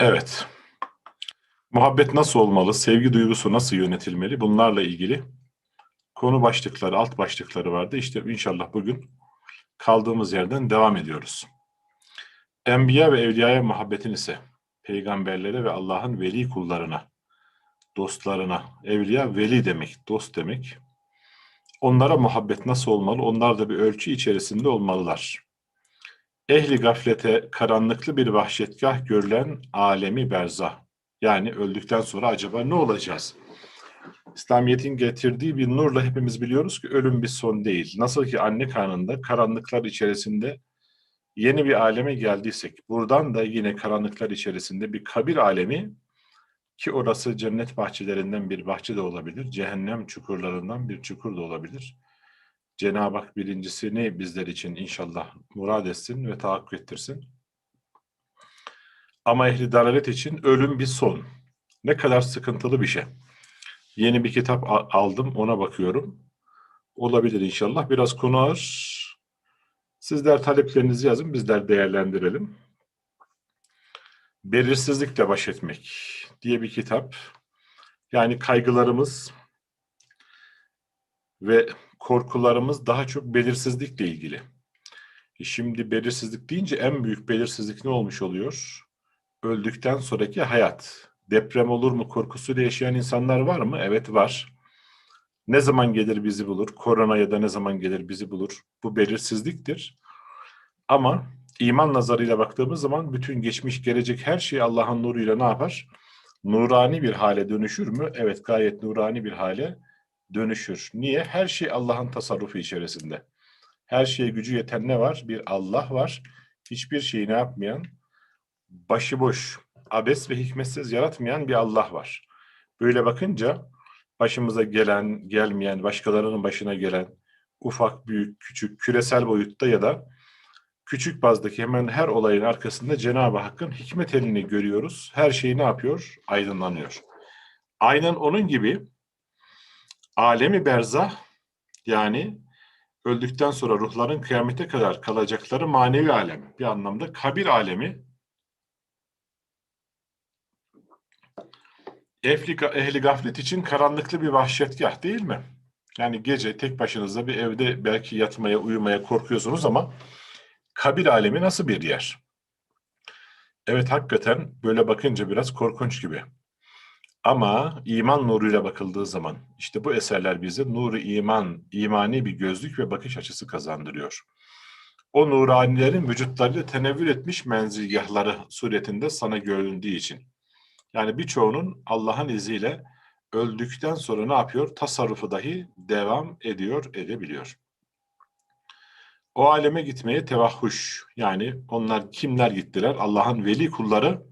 Evet. Muhabbet nasıl olmalı? Sevgi duygusu nasıl yönetilmeli? Bunlarla ilgili konu başlıkları, alt başlıkları vardı. İşte inşallah bugün kaldığımız yerden devam ediyoruz. Enbiya ve evliyaya muhabbetin ise peygamberlere ve Allah'ın veli kullarına, dostlarına, evliya veli demek, dost demek. Onlara muhabbet nasıl olmalı? Onlar da bir ölçü içerisinde olmalılar. Ehli gaflete karanlıklı bir vahşetgah görülen alemi berzah. Yani öldükten sonra acaba ne olacağız? İslamiyet'in getirdiği bir nurla hepimiz biliyoruz ki ölüm bir son değil. Nasıl ki anne karnında karanlıklar içerisinde yeni bir aleme geldiysek, buradan da yine karanlıklar içerisinde bir kabir alemi ki orası cennet bahçelerinden bir bahçe de olabilir, cehennem çukurlarından bir çukur da olabilir. Cenab-ı Hak birincisini bizler için inşallah murad etsin ve tahakkuk ettirsin. Ama ehli dalalet için ölüm bir son. Ne kadar sıkıntılı bir şey. Yeni bir kitap aldım, ona bakıyorum. Olabilir inşallah. Biraz konu ağır. Sizler taleplerinizi yazın, bizler değerlendirelim. Belirsizlikle baş etmek diye bir kitap. Yani kaygılarımız ve korkularımız daha çok belirsizlikle ilgili. E Şimdi belirsizlik deyince en büyük belirsizlik ne olmuş oluyor? Öldükten sonraki hayat. Deprem olur mu korkusuyla yaşayan insanlar var mı? Evet var. Ne zaman gelir bizi bulur? Korona ya da ne zaman gelir bizi bulur? Bu belirsizliktir. Ama iman nazarıyla baktığımız zaman bütün geçmiş gelecek her şey Allah'ın nuruyla ne yapar? Nurani bir hale dönüşür mü? Evet gayet nurani bir hale dönüşür. Niye? Her şey Allah'ın tasarrufu içerisinde. Her şeye gücü yeten ne var? Bir Allah var. Hiçbir şeyi ne yapmayan, başıboş, abes ve hikmetsiz yaratmayan bir Allah var. Böyle bakınca başımıza gelen, gelmeyen, başkalarının başına gelen ufak, büyük, küçük, küresel boyutta ya da küçük bazdaki hemen her olayın arkasında Cenab-ı Hakk'ın hikmet elini görüyoruz. Her şey ne yapıyor? Aydınlanıyor. Aynen onun gibi alemi berzah yani öldükten sonra ruhların kıyamete kadar kalacakları manevi alem bir anlamda kabir alemi ehli, ehli gaflet için karanlıklı bir vahşetgah değil mi? Yani gece tek başınıza bir evde belki yatmaya, uyumaya korkuyorsunuz ama kabir alemi nasıl bir yer? Evet hakikaten böyle bakınca biraz korkunç gibi. Ama iman nuruyla bakıldığı zaman işte bu eserler bize nuru iman, imani bir gözlük ve bakış açısı kazandırıyor. O nuranilerin vücutlarıyla tenevvür etmiş menzilgahları suretinde sana göründüğü için. Yani birçoğunun Allah'ın izniyle öldükten sonra ne yapıyor? Tasarrufu dahi devam ediyor, edebiliyor. O aleme gitmeye tevahhuş. Yani onlar kimler gittiler? Allah'ın veli kulları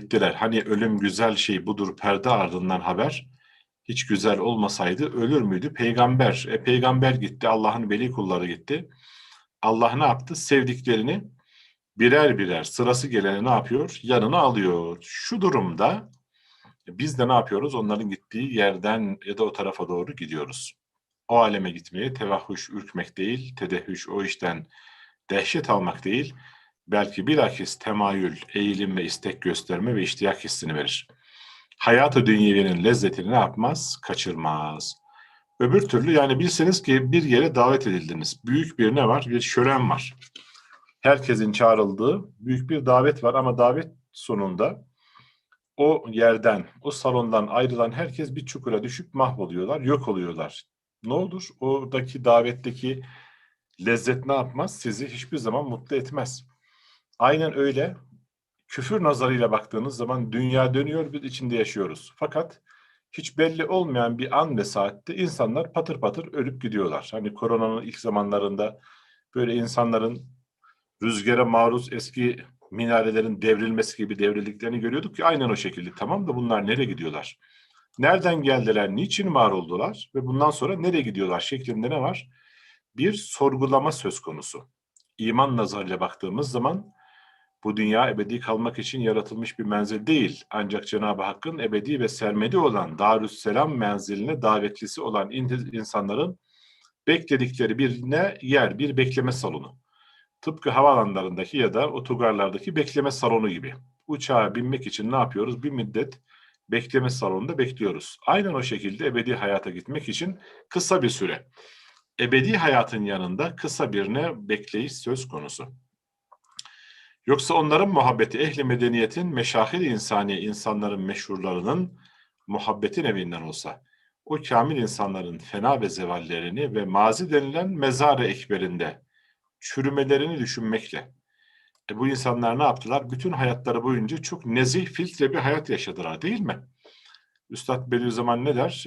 gittiler. Hani ölüm güzel şey budur perde ardından haber. Hiç güzel olmasaydı ölür müydü? Peygamber. E, peygamber gitti. Allah'ın veli kulları gitti. Allah ne yaptı? Sevdiklerini birer birer sırası geleni ne yapıyor? Yanına alıyor. Şu durumda biz de ne yapıyoruz? Onların gittiği yerden ya da o tarafa doğru gidiyoruz. O aleme gitmeye tevahhuş, ürkmek değil, tedehhüş, o işten dehşet almak değil, belki bilakis temayül, eğilim ve istek gösterme ve iştiyak hissini verir. Hayat-ı dünyevenin lezzetini ne yapmaz? Kaçırmaz. Öbür türlü yani bilseniz ki bir yere davet edildiniz. Büyük bir ne var? Bir şölen var. Herkesin çağrıldığı büyük bir davet var ama davet sonunda o yerden, o salondan ayrılan herkes bir çukura düşüp mahvoluyorlar, yok oluyorlar. Ne olur? Oradaki davetteki lezzet ne yapmaz? Sizi hiçbir zaman mutlu etmez. Aynen öyle küfür nazarıyla baktığınız zaman dünya dönüyor, biz içinde yaşıyoruz. Fakat hiç belli olmayan bir an ve saatte insanlar patır patır ölüp gidiyorlar. Hani koronanın ilk zamanlarında böyle insanların rüzgara maruz eski minarelerin devrilmesi gibi devrildiklerini görüyorduk ki aynen o şekilde. Tamam da bunlar nereye gidiyorlar? Nereden geldiler, niçin var oldular ve bundan sonra nereye gidiyorlar şeklinde ne var? Bir sorgulama söz konusu. İman nazarıyla baktığımız zaman bu dünya ebedi kalmak için yaratılmış bir menzil değil. Ancak Cenab-ı Hakk'ın ebedi ve sermedi olan Darüsselam menziline davetlisi olan in- insanların bekledikleri bir ne yer, bir bekleme salonu. Tıpkı havaalanlarındaki ya da otogarlardaki bekleme salonu gibi. uçağa binmek için ne yapıyoruz? Bir müddet bekleme salonunda bekliyoruz. Aynen o şekilde ebedi hayata gitmek için kısa bir süre. Ebedi hayatın yanında kısa birine bekleyiş söz konusu. Yoksa onların muhabbeti ehli medeniyetin meşahir insani insanların meşhurlarının muhabbetin evinden olsa o kamil insanların fena ve zevallerini ve mazi denilen mezar-ı ekberinde çürümelerini düşünmekle e bu insanlar ne yaptılar? Bütün hayatları boyunca çok nezih, filtre bir hayat yaşadılar değil mi? Üstad Bediüzzaman ne der?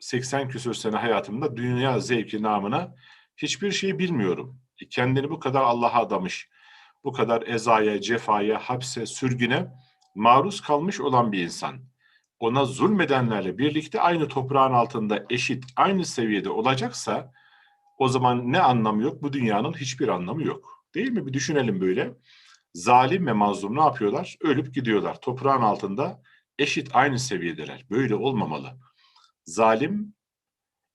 80 küsur sene hayatımda dünya zevki namına hiçbir şey bilmiyorum. E kendini bu kadar Allah'a adamış, bu kadar ezaya, cefaya, hapse, sürgüne maruz kalmış olan bir insan. Ona zulmedenlerle birlikte aynı toprağın altında eşit, aynı seviyede olacaksa o zaman ne anlamı yok? Bu dünyanın hiçbir anlamı yok. Değil mi? Bir düşünelim böyle. Zalim ve mazlum ne yapıyorlar? Ölüp gidiyorlar. Toprağın altında eşit aynı seviyedeler. Böyle olmamalı. Zalim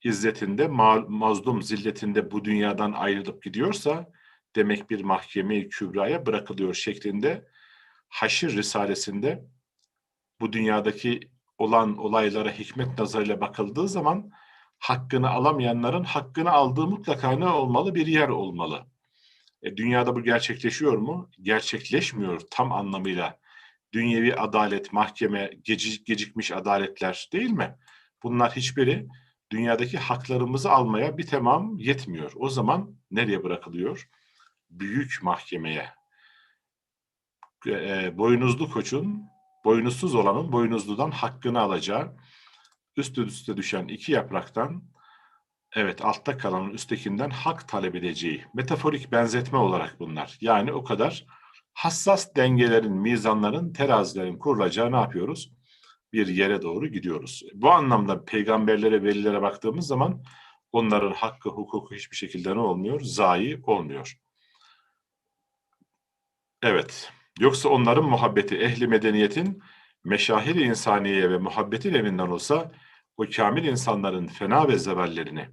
izzetinde, ma- mazlum zilletinde bu dünyadan ayrılıp gidiyorsa demek bir mahkeme-i kübraya bırakılıyor şeklinde Haşir Risalesinde bu dünyadaki olan olaylara hikmet nazarıyla bakıldığı zaman hakkını alamayanların hakkını aldığı mutlaka ne olmalı? Bir yer olmalı. E, dünyada bu gerçekleşiyor mu? Gerçekleşmiyor tam anlamıyla. Dünyevi adalet, mahkeme, geci- gecikmiş adaletler değil mi? Bunlar hiçbiri dünyadaki haklarımızı almaya bir tamam yetmiyor. O zaman nereye bırakılıyor? Büyük mahkemeye. E, boynuzlu koçun, boynuzsuz olanın boynuzludan hakkını alacağı, üst üste düşen iki yapraktan Evet, altta kalanın üsttekinden hak talep edeceği. Metaforik benzetme olarak bunlar. Yani o kadar hassas dengelerin, mizanların, terazilerin kurulacağı ne yapıyoruz? Bir yere doğru gidiyoruz. Bu anlamda peygamberlere, velilere baktığımız zaman onların hakkı, hukuku hiçbir şekilde ne olmuyor? Zayi olmuyor. Evet, yoksa onların muhabbeti, ehli medeniyetin meşahir insaniye ve muhabbetin evinden olsa o kamil insanların fena ve zevallerini,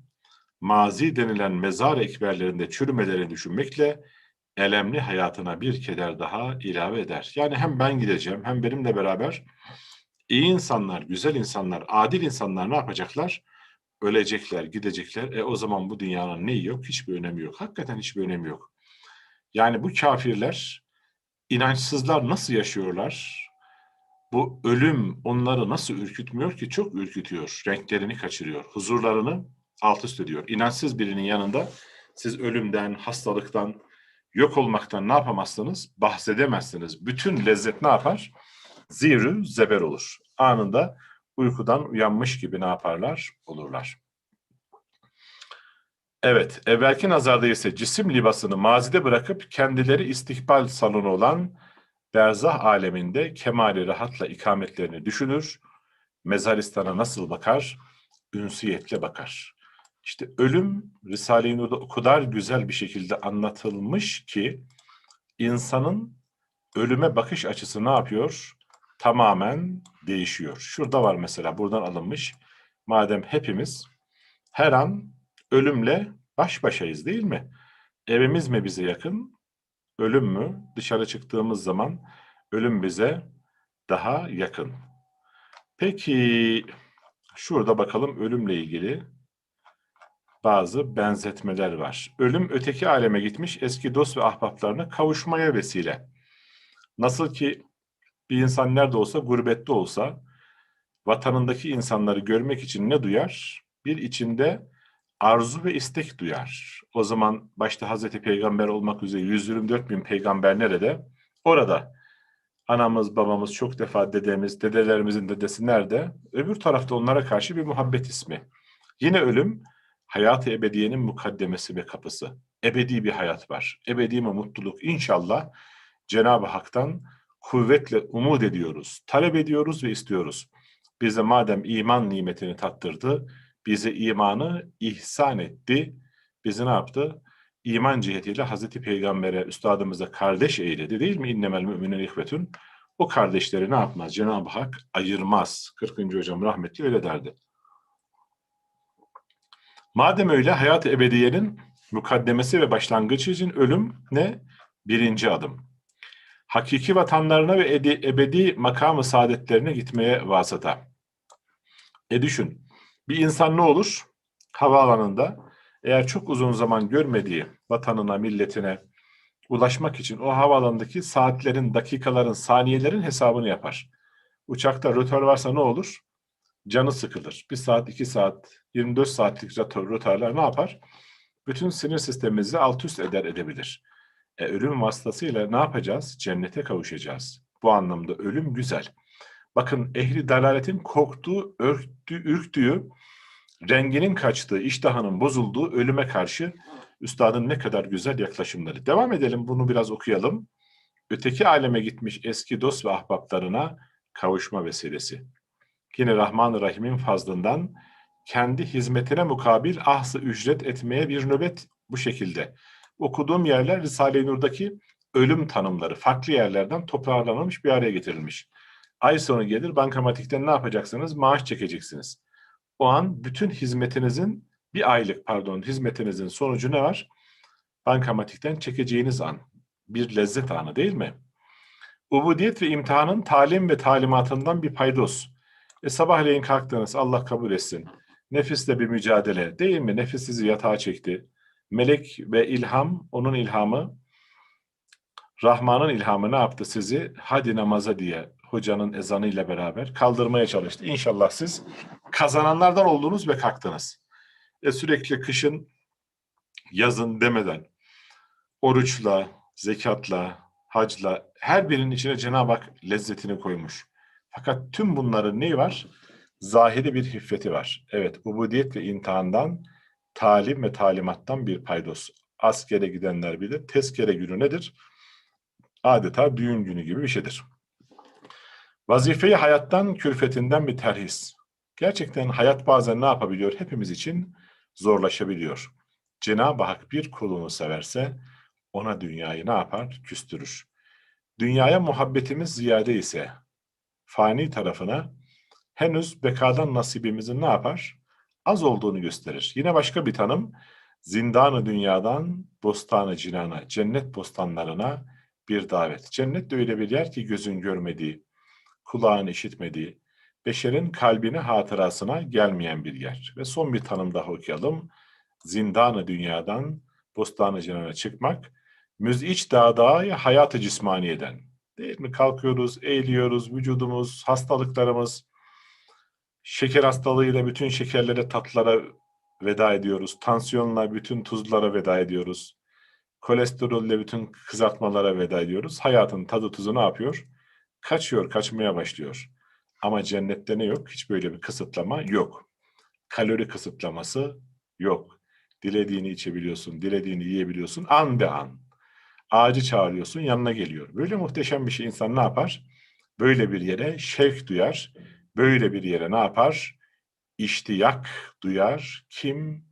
mazi denilen mezar ekberlerinde çürümelerini düşünmekle elemli hayatına bir keder daha ilave eder. Yani hem ben gideceğim hem benimle beraber iyi insanlar, güzel insanlar, adil insanlar ne yapacaklar? Ölecekler, gidecekler. E o zaman bu dünyanın neyi yok? Hiçbir önemi yok. Hakikaten hiçbir önemi yok. Yani bu kafirler, inançsızlar nasıl yaşıyorlar? Bu ölüm onları nasıl ürkütmüyor ki? Çok ürkütüyor. Renklerini kaçırıyor. Huzurlarını alt üst ediyor. İnançsız birinin yanında siz ölümden, hastalıktan, yok olmaktan ne yapamazsınız? Bahsedemezsiniz. Bütün lezzet ne yapar? Zirü zeber olur. Anında uykudan uyanmış gibi ne yaparlar? Olurlar. Evet, evvelki nazarda ise cisim libasını mazide bırakıp kendileri istikbal salonu olan berzah aleminde kemali rahatla ikametlerini düşünür, mezaristana nasıl bakar? Ünsiyetle bakar. İşte ölüm Risale-i Nur'da o kadar güzel bir şekilde anlatılmış ki insanın ölüme bakış açısı ne yapıyor? Tamamen değişiyor. Şurada var mesela buradan alınmış. Madem hepimiz her an ölümle baş başayız değil mi? Evimiz mi bize yakın? Ölüm mü? Dışarı çıktığımız zaman ölüm bize daha yakın. Peki şurada bakalım ölümle ilgili bazı benzetmeler var. Ölüm öteki aleme gitmiş eski dost ve ahbaplarına kavuşmaya vesile. Nasıl ki bir insan nerede olsa, gurbette olsa, vatanındaki insanları görmek için ne duyar? Bir içinde arzu ve istek duyar. O zaman başta Hazreti Peygamber olmak üzere 124 bin peygamber nerede? Orada. Anamız, babamız, çok defa dedemiz, dedelerimizin dedesi nerede? Öbür tarafta onlara karşı bir muhabbet ismi. Yine ölüm, hayat-ı ebediyenin mukaddemesi ve kapısı. Ebedi bir hayat var. Ebedi bir mutluluk. İnşallah Cenab-ı Hak'tan kuvvetle umut ediyoruz, talep ediyoruz ve istiyoruz. Bize madem iman nimetini tattırdı, bize imanı ihsan etti. Bizi ne yaptı? İman cihetiyle Hazreti Peygamber'e, üstadımıza kardeş eyledi değil mi? İnnemel müminin ihvetün. O kardeşleri ne yapmaz? Cenab-ı Hak ayırmaz. 40. hocam rahmetli öyle derdi. Madem öyle hayat-ı ebediyenin mukaddemesi ve başlangıcı için ölüm ne? Birinci adım. Hakiki vatanlarına ve edi- ebedi makamı saadetlerine gitmeye vasıta. E düşün, bir insan ne olur? Havaalanında eğer çok uzun zaman görmediği vatanına, milletine ulaşmak için o havaalanındaki saatlerin, dakikaların, saniyelerin hesabını yapar. Uçakta rötar varsa ne olur? Canı sıkılır. Bir saat, iki saat, 24 saatlik rötar, rötarlar ne yapar? Bütün sinir sistemimizi alt üst eder edebilir. E, ölüm vasıtasıyla ne yapacağız? Cennete kavuşacağız. Bu anlamda ölüm güzel. Bakın ehli dalaletin korktuğu, örktüğü, ürktüğü, renginin kaçtığı, iştahının bozulduğu ölüme karşı üstadın ne kadar güzel yaklaşımları. Devam edelim bunu biraz okuyalım. Öteki aleme gitmiş eski dost ve ahbaplarına kavuşma vesilesi. Yine Rahman-ı Rahim'in fazlından kendi hizmetine mukabil ahsı ücret etmeye bir nöbet bu şekilde. Okuduğum yerler Risale-i Nur'daki ölüm tanımları farklı yerlerden toparlanmış bir araya getirilmiş. Ay sonu gelir bankamatikten ne yapacaksınız? Maaş çekeceksiniz. O an bütün hizmetinizin bir aylık pardon hizmetinizin sonucu ne var? Bankamatikten çekeceğiniz an. Bir lezzet anı değil mi? Ubudiyet ve imtihanın talim ve talimatından bir paydos. E sabahleyin kalktınız Allah kabul etsin. Nefisle bir mücadele değil mi? Nefis sizi yatağa çekti. Melek ve ilham, onun ilhamı, Rahman'ın ilhamı ne yaptı sizi? Hadi namaza diye hocanın ezanıyla beraber kaldırmaya çalıştı. İnşallah siz kazananlardan oldunuz ve kalktınız. E sürekli kışın, yazın demeden oruçla, zekatla, hacla her birinin içine Cenab-ı Hak lezzetini koymuş. Fakat tüm bunların neyi var? Zahiri bir hiffeti var. Evet, ubudiyet ve imtihandan, talim ve talimattan bir paydos. Askere gidenler bilir. Tezkere günü nedir? Adeta düğün günü gibi bir şeydir. Vazifeyi hayattan, külfetinden bir terhis. Gerçekten hayat bazen ne yapabiliyor? Hepimiz için zorlaşabiliyor. Cenab-ı Hak bir kulunu severse ona dünyayı ne yapar? Küstürür. Dünyaya muhabbetimiz ziyade ise fani tarafına henüz bekadan nasibimizin ne yapar? Az olduğunu gösterir. Yine başka bir tanım zindanı dünyadan bostanı cinana, cennet bostanlarına bir davet. Cennet de öyle bir yer ki gözün görmediği, kulağın işitmediği, beşerin kalbine hatırasına gelmeyen bir yer. Ve son bir tanım daha okuyalım. Zindanı dünyadan bostanı cinana çıkmak, müziç dağdağıyı hayatı cismaniyeden. Değil mi? Kalkıyoruz, eğiliyoruz, vücudumuz, hastalıklarımız, şeker hastalığıyla bütün şekerlere, tatlara veda ediyoruz. Tansiyonla bütün tuzlara veda ediyoruz. Kolesterolle bütün kızartmalara veda ediyoruz. Hayatın tadı tuzu ne yapıyor? Kaçıyor, kaçmaya başlıyor. Ama cennette ne yok? Hiç böyle bir kısıtlama yok. Kalori kısıtlaması yok. Dilediğini içebiliyorsun, dilediğini yiyebiliyorsun an be an. Ağacı çağırıyorsun, yanına geliyor. Böyle muhteşem bir şey insan ne yapar? Böyle bir yere şevk duyar. Böyle bir yere ne yapar? İştiyak duyar. Kim?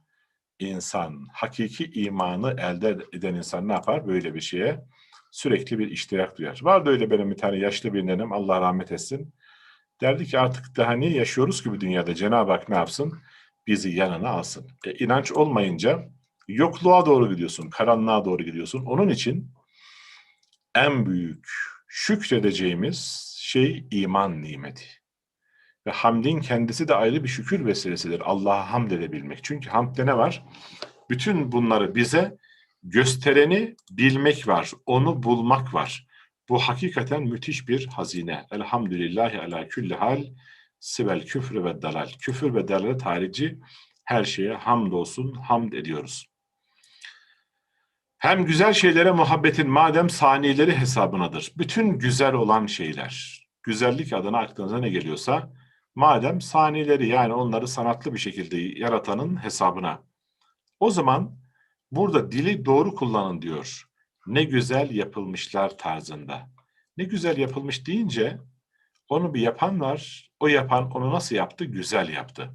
İnsan. Hakiki imanı elde eden insan ne yapar? Böyle bir şeye sürekli bir iştiyak duyar. Vardı öyle benim bir tane yaşlı bir nenem, Allah rahmet etsin. Derdi ki artık daha niye yaşıyoruz ki bu dünyada? Cenab-ı Hak ne yapsın? Bizi yanına alsın. E, inanç olmayınca yokluğa doğru gidiyorsun, karanlığa doğru gidiyorsun. Onun için en büyük şükredeceğimiz şey iman nimeti. Ve hamdin kendisi de ayrı bir şükür vesilesidir. Allah'a hamd edebilmek. Çünkü hamdde ne var? Bütün bunları bize göstereni bilmek var. Onu bulmak var. Bu hakikaten müthiş bir hazine. Elhamdülillahi ala külli hal sivel küfrü ve dalal. Küfür ve dalalet harici her şeye hamd olsun, hamd ediyoruz. Hem güzel şeylere muhabbetin madem saniyeleri hesabınadır. Bütün güzel olan şeyler, güzellik adına aklınıza ne geliyorsa, madem saniyeleri yani onları sanatlı bir şekilde yaratanın hesabına. O zaman burada dili doğru kullanın diyor. Ne güzel yapılmışlar tarzında. Ne güzel yapılmış deyince onu bir yapan var, o yapan onu nasıl yaptı? Güzel yaptı.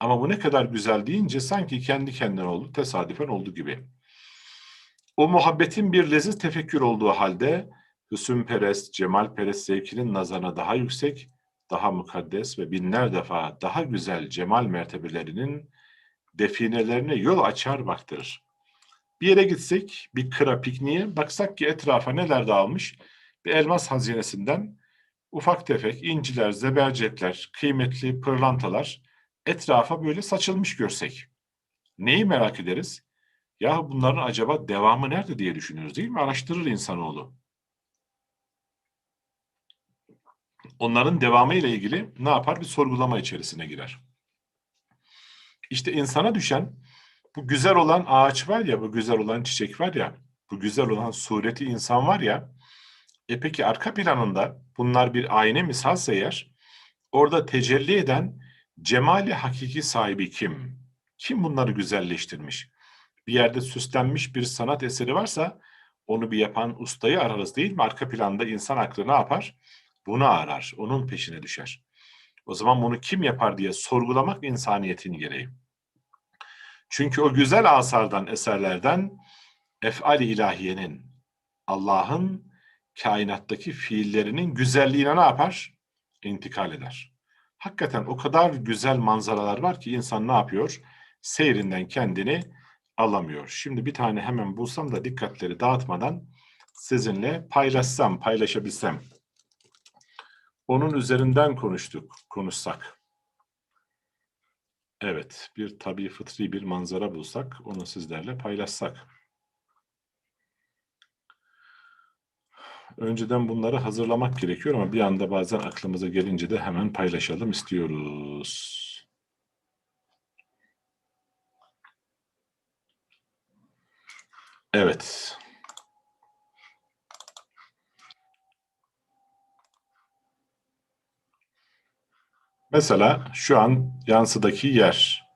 Ama bu ne kadar güzel deyince sanki kendi kendine oldu, tesadüfen oldu gibi. O muhabbetin bir leziz tefekkür olduğu halde hüsnperest, cemalperest zevkinin nazarına daha yüksek, daha mukaddes ve binler defa daha güzel cemal mertebelerinin definelerine yol açar baktırır. Bir yere gitsek, bir kıra pikniğe, baksak ki etrafa neler dağılmış? bir elmas hazinesinden ufak tefek inciler, zebercetler, kıymetli pırlantalar etrafa böyle saçılmış görsek. Neyi merak ederiz? Ya bunların acaba devamı nerede diye düşünürüz değil mi? Araştırır insanoğlu. Onların devamı ile ilgili ne yapar? Bir sorgulama içerisine girer. İşte insana düşen bu güzel olan ağaç var ya, bu güzel olan çiçek var ya, bu güzel olan sureti insan var ya, e peki arka planında bunlar bir ayna misalse eğer, orada tecelli eden cemali hakiki sahibi kim? Kim bunları güzelleştirmiş? Bir yerde süslenmiş bir sanat eseri varsa onu bir yapan ustayı ararız değil mi? Arka planda insan aklı ne yapar? Bunu arar, onun peşine düşer. O zaman bunu kim yapar diye sorgulamak insaniyetin gereği. Çünkü o güzel asardan, eserlerden efal ilahiyenin, Allah'ın kainattaki fiillerinin güzelliğine ne yapar? İntikal eder. Hakikaten o kadar güzel manzaralar var ki insan ne yapıyor? Seyrinden kendini alamıyor. Şimdi bir tane hemen bulsam da dikkatleri dağıtmadan sizinle paylaşsam, paylaşabilsem. Onun üzerinden konuştuk, konuşsak. Evet, bir tabii fıtri bir manzara bulsak, onu sizlerle paylaşsak. Önceden bunları hazırlamak gerekiyor ama bir anda bazen aklımıza gelince de hemen paylaşalım istiyoruz. Evet. Mesela şu an yansıdaki yer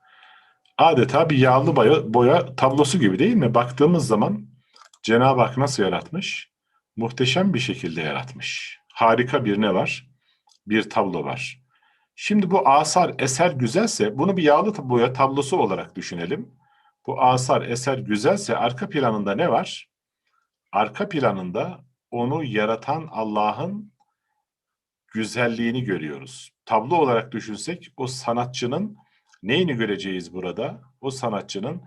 adeta bir yağlı boya, boya tablosu gibi değil mi? Baktığımız zaman Cenab-ı Hak nasıl yaratmış? Muhteşem bir şekilde yaratmış. Harika bir ne var? Bir tablo var. Şimdi bu asar, eser güzelse bunu bir yağlı boya tablosu olarak düşünelim. Bu asar, eser güzelse arka planında ne var? Arka planında onu yaratan Allah'ın güzelliğini görüyoruz. Tablo olarak düşünsek o sanatçının neyini göreceğiz burada? O sanatçının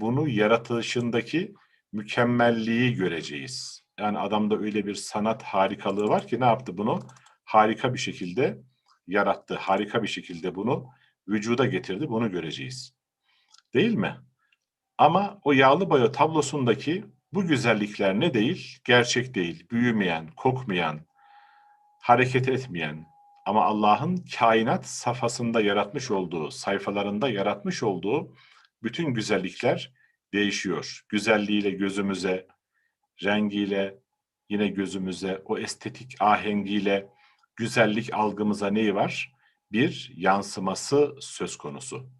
bunu yaratışındaki mükemmelliği göreceğiz. Yani adamda öyle bir sanat harikalığı var ki ne yaptı bunu? Harika bir şekilde yarattı. Harika bir şekilde bunu vücuda getirdi. Bunu göreceğiz. Değil mi? Ama o yağlı boya tablosundaki bu güzellikler ne değil? Gerçek değil, büyümeyen, kokmayan, hareket etmeyen ama Allah'ın kainat safhasında yaratmış olduğu, sayfalarında yaratmış olduğu bütün güzellikler değişiyor. Güzelliğiyle gözümüze, rengiyle yine gözümüze, o estetik ahengiyle güzellik algımıza neyi var? Bir yansıması söz konusu.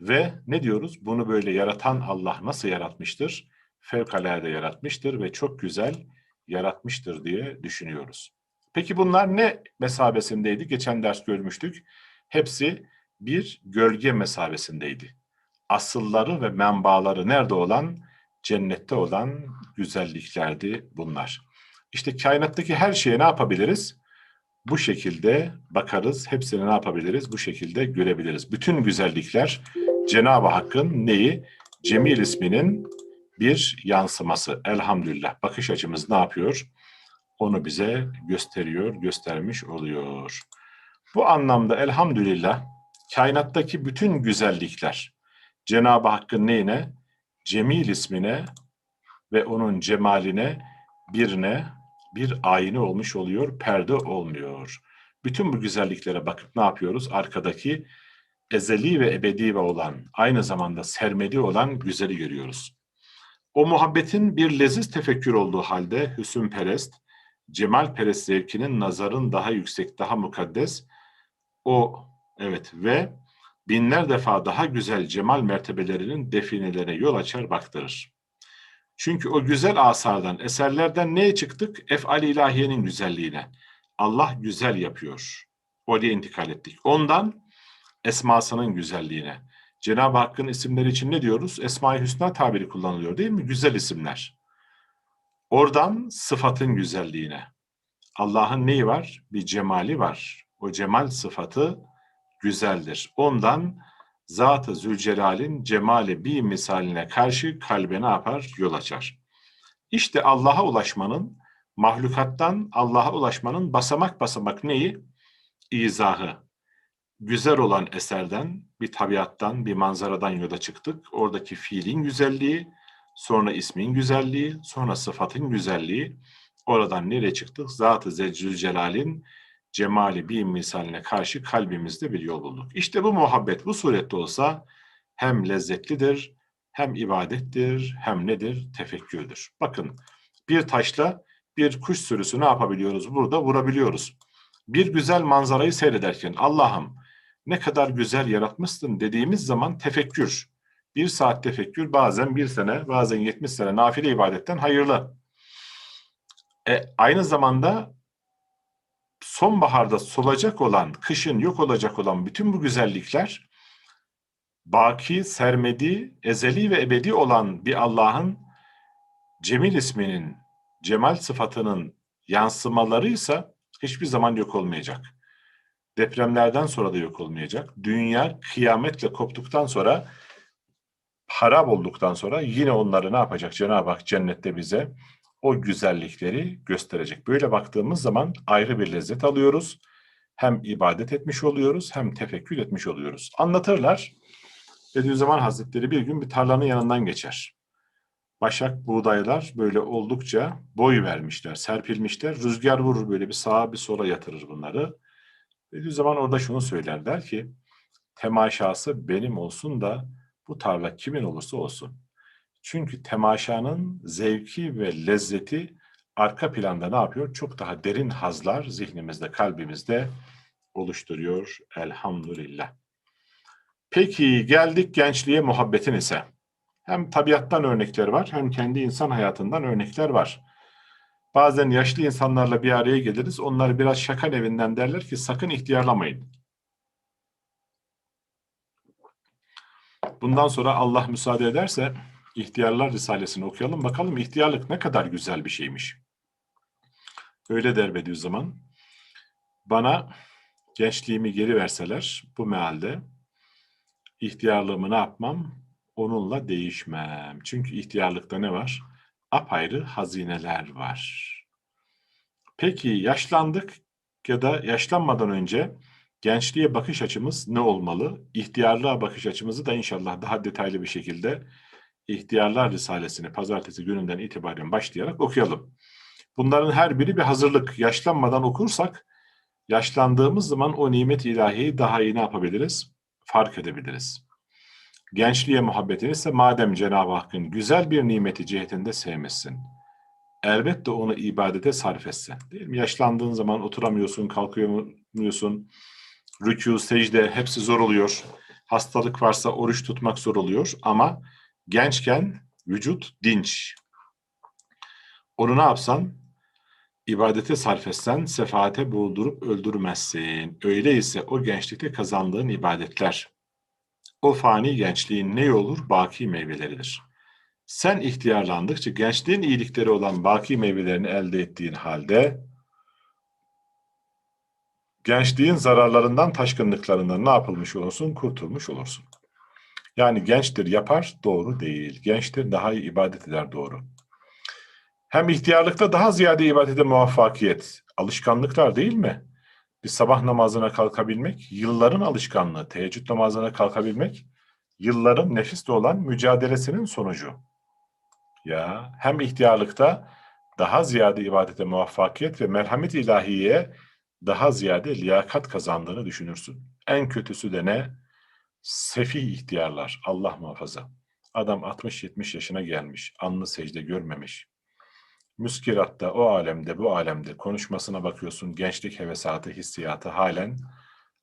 Ve ne diyoruz? Bunu böyle yaratan Allah nasıl yaratmıştır? Fevkalade yaratmıştır ve çok güzel yaratmıştır diye düşünüyoruz. Peki bunlar ne mesabesindeydi? Geçen ders görmüştük. Hepsi bir gölge mesabesindeydi. Asılları ve menbaları nerede olan? Cennette olan güzelliklerdi bunlar. İşte kainattaki her şeye ne yapabiliriz? Bu şekilde bakarız. Hepsini ne yapabiliriz? Bu şekilde görebiliriz. Bütün güzellikler Cenab-ı Hakk'ın neyi? Cemil isminin bir yansıması. Elhamdülillah. Bakış açımız ne yapıyor? Onu bize gösteriyor, göstermiş oluyor. Bu anlamda elhamdülillah kainattaki bütün güzellikler Cenab-ı Hakk'ın neyine? Cemil ismine ve onun cemaline birine bir ayini olmuş oluyor, perde olmuyor. Bütün bu güzelliklere bakıp ne yapıyoruz? Arkadaki ezeli ve ebedi ve olan, aynı zamanda sermedi olan güzeli görüyoruz. O muhabbetin bir leziz tefekkür olduğu halde hüsnperest, cemalperest zevkinin nazarın daha yüksek, daha mukaddes, o evet ve binler defa daha güzel cemal mertebelerinin definelerine yol açar baktırır. Çünkü o güzel asardan, eserlerden neye çıktık? Efal ilahiyenin güzelliğine. Allah güzel yapıyor. Oraya intikal ettik. Ondan esmasının güzelliğine. Cenab-ı Hakk'ın isimleri için ne diyoruz? Esma-i Hüsna tabiri kullanılıyor değil mi? Güzel isimler. Oradan sıfatın güzelliğine. Allah'ın neyi var? Bir cemali var. O cemal sıfatı güzeldir. Ondan Zat-ı Zülcelal'in cemali bir misaline karşı kalbe ne yapar? Yol açar. İşte Allah'a ulaşmanın mahlukattan Allah'a ulaşmanın basamak basamak neyi? İzahı. Güzel olan eserden, bir tabiattan, bir manzaradan yola çıktık. Oradaki fiilin güzelliği, sonra ismin güzelliği, sonra sıfatın güzelliği. Oradan nereye çıktık? Zat-ı Zülcelal'in cemali bir misaline karşı kalbimizde bir yol bulduk. İşte bu muhabbet bu surette olsa hem lezzetlidir, hem ibadettir, hem nedir? Tefekkürdür. Bakın bir taşla bir kuş sürüsü ne yapabiliyoruz? Burada vurabiliyoruz. Bir güzel manzarayı seyrederken Allah'ım ne kadar güzel yaratmışsın dediğimiz zaman tefekkür. Bir saat tefekkür bazen bir sene, bazen 70 sene nafile ibadetten hayırlı. E, aynı zamanda sonbaharda solacak olan, kışın yok olacak olan bütün bu güzellikler baki, sermedi, ezeli ve ebedi olan bir Allah'ın Cemil isminin, cemal sıfatının yansımalarıysa hiçbir zaman yok olmayacak. Depremlerden sonra da yok olmayacak. Dünya kıyametle koptuktan sonra harap olduktan sonra yine onları ne yapacak Cenab-ı Hak cennette bize o güzellikleri gösterecek. Böyle baktığımız zaman ayrı bir lezzet alıyoruz. Hem ibadet etmiş oluyoruz hem tefekkür etmiş oluyoruz. Anlatırlar. Bediüzzaman Hazretleri bir gün bir tarlanın yanından geçer. Başak buğdaylar böyle oldukça boy vermişler, serpilmişler. Rüzgar vurur böyle bir sağa bir sola yatırır bunları. Bediüzzaman orada şunu söyler der ki temaşası benim olsun da bu tarla kimin olursa olsun. Çünkü temaşanın zevki ve lezzeti arka planda ne yapıyor? Çok daha derin hazlar zihnimizde, kalbimizde oluşturuyor. Elhamdülillah. Peki geldik gençliğe muhabbetin ise. Hem tabiattan örnekler var hem kendi insan hayatından örnekler var. Bazen yaşlı insanlarla bir araya geliriz. Onlar biraz şakan evinden derler ki sakın ihtiyarlamayın. Bundan sonra Allah müsaade ederse İhtiyarlar Risalesini okuyalım. Bakalım ihtiyarlık ne kadar güzel bir şeymiş. Öyle der Bediüzzaman. Bana gençliğimi geri verseler bu mealde ihtiyarlığımı ne yapmam? Onunla değişmem. Çünkü ihtiyarlıkta ne var? Apayrı hazineler var. Peki yaşlandık ya da yaşlanmadan önce gençliğe bakış açımız ne olmalı? İhtiyarlığa bakış açımızı da inşallah daha detaylı bir şekilde İhtiyarlar Risalesini pazartesi gününden itibaren başlayarak okuyalım. Bunların her biri bir hazırlık. Yaşlanmadan okursak yaşlandığımız zaman o nimet ilahiyi daha iyi ne yapabiliriz? Fark edebiliriz. Gençliğe muhabbetini ise madem Cenab-ı Hakk'ın güzel bir nimeti cihetinde sevmişsin. Elbette onu ibadete sarf etsin. Değil mi? Yaşlandığın zaman oturamıyorsun, kalkıyorsun, rükû, secde hepsi zor oluyor. Hastalık varsa oruç tutmak zor oluyor ama Gençken vücut dinç. Onu ne yapsan? İbadete sarf etsen sefaate boğdurup öldürmezsin. Öyleyse o gençlikte kazandığın ibadetler, o fani gençliğin ne olur? Baki meyveleridir. Sen ihtiyarlandıkça gençliğin iyilikleri olan baki meyvelerini elde ettiğin halde gençliğin zararlarından, taşkınlıklarından ne yapılmış olursun? Kurtulmuş olursun. Yani gençtir yapar doğru değil. Gençtir daha iyi ibadet eder doğru. Hem ihtiyarlıkta daha ziyade ibadete muvaffakiyet. Alışkanlıklar değil mi? Bir sabah namazına kalkabilmek, yılların alışkanlığı, teheccüd namazına kalkabilmek, yılların nefisle olan mücadelesinin sonucu. Ya hem ihtiyarlıkta daha ziyade ibadete muvaffakiyet ve merhamet ilahiye daha ziyade liyakat kazandığını düşünürsün. En kötüsü de ne? Sefih ihtiyarlar, Allah muhafaza. Adam 60-70 yaşına gelmiş, anlı secde görmemiş. Müskiratta, o alemde, bu alemde konuşmasına bakıyorsun, gençlik hevesatı, hissiyatı halen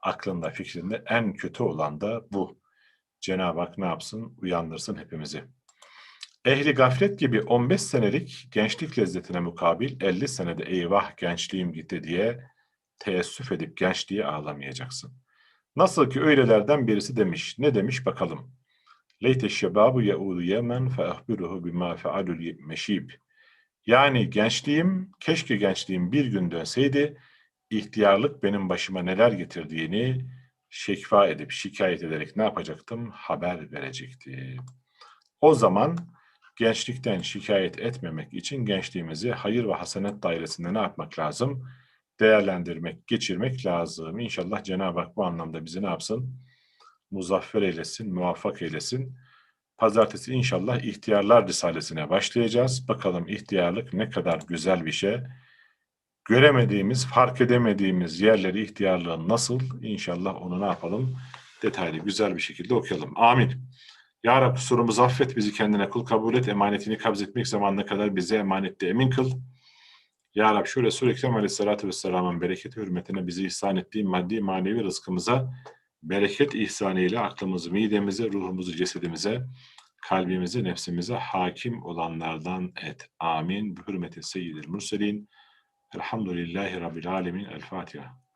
aklında, fikrinde en kötü olan da bu. Cenab-ı Hak ne yapsın? Uyandırsın hepimizi. Ehli gaflet gibi 15 senelik gençlik lezzetine mukabil 50 senede eyvah gençliğim gitti diye teessüf edip gençliğe ağlamayacaksın. Nasıl ki öylelerden birisi demiş. Ne demiş bakalım. Leyte şebabu yaudu yemen fe ahbiruhu bima fealul meşib. Yani gençliğim, keşke gençliğim bir gün dönseydi, ihtiyarlık benim başıma neler getirdiğini şekva edip şikayet ederek ne yapacaktım? Haber verecektim. O zaman gençlikten şikayet etmemek için gençliğimizi hayır ve hasenet dairesinde ne yapmak lazım? Değerlendirmek, geçirmek lazım. İnşallah Cenab-ı Hak bu anlamda bizi ne yapsın? Muzaffer eylesin, muvaffak eylesin. Pazartesi inşallah ihtiyarlar risalesine başlayacağız. Bakalım ihtiyarlık ne kadar güzel bir şey. Göremediğimiz, fark edemediğimiz yerleri ihtiyarlığın nasıl? İnşallah onu ne yapalım? Detaylı, güzel bir şekilde okuyalım. Amin. Ya Rab kusurumuzu affet, bizi kendine kul kabul et, emanetini kabz etmek zamanına kadar bize emanette emin kıl. Ya Rab şu Resul-i Ekrem Aleyhisselatü Vesselam'ın bereketi hürmetine bizi ihsan ettiği maddi manevi rızkımıza bereket ihsanıyla aklımızı, midemize, ruhumuzu, cesedimize, kalbimize, nefsimize hakim olanlardan et. Amin. Bu hürmeti seyyidil mürselin. Elhamdülillahi Rabbil alemin. El Fatiha.